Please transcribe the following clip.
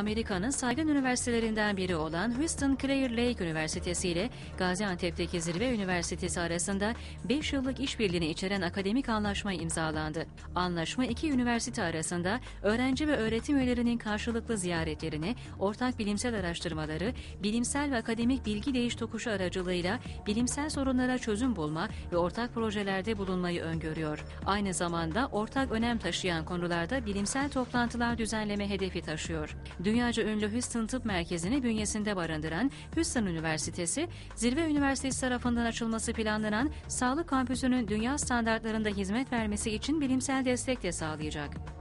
Amerika'nın saygın üniversitelerinden biri olan Houston Clear Lake Üniversitesi ile Gaziantep'teki Zirve Üniversitesi arasında 5 yıllık işbirliğini içeren akademik anlaşma imzalandı. Anlaşma iki üniversite arasında öğrenci ve öğretim üyelerinin karşılıklı ziyaretlerini, ortak bilimsel araştırmaları, bilimsel ve akademik bilgi değiş tokuşu aracılığıyla bilimsel sorunlara çözüm bulma ve ortak projelerde bulunmayı öngörüyor. Aynı zamanda ortak önem taşıyan konularda bilimsel toplantılar düzenleme hedefi taşıyor. Dünyaca ünlü Houston Tıp Merkezi'ni bünyesinde barındıran Houston Üniversitesi, Zirve Üniversitesi tarafından açılması planlanan sağlık kampüsünün dünya standartlarında hizmet vermesi için bilimsel destek de sağlayacak.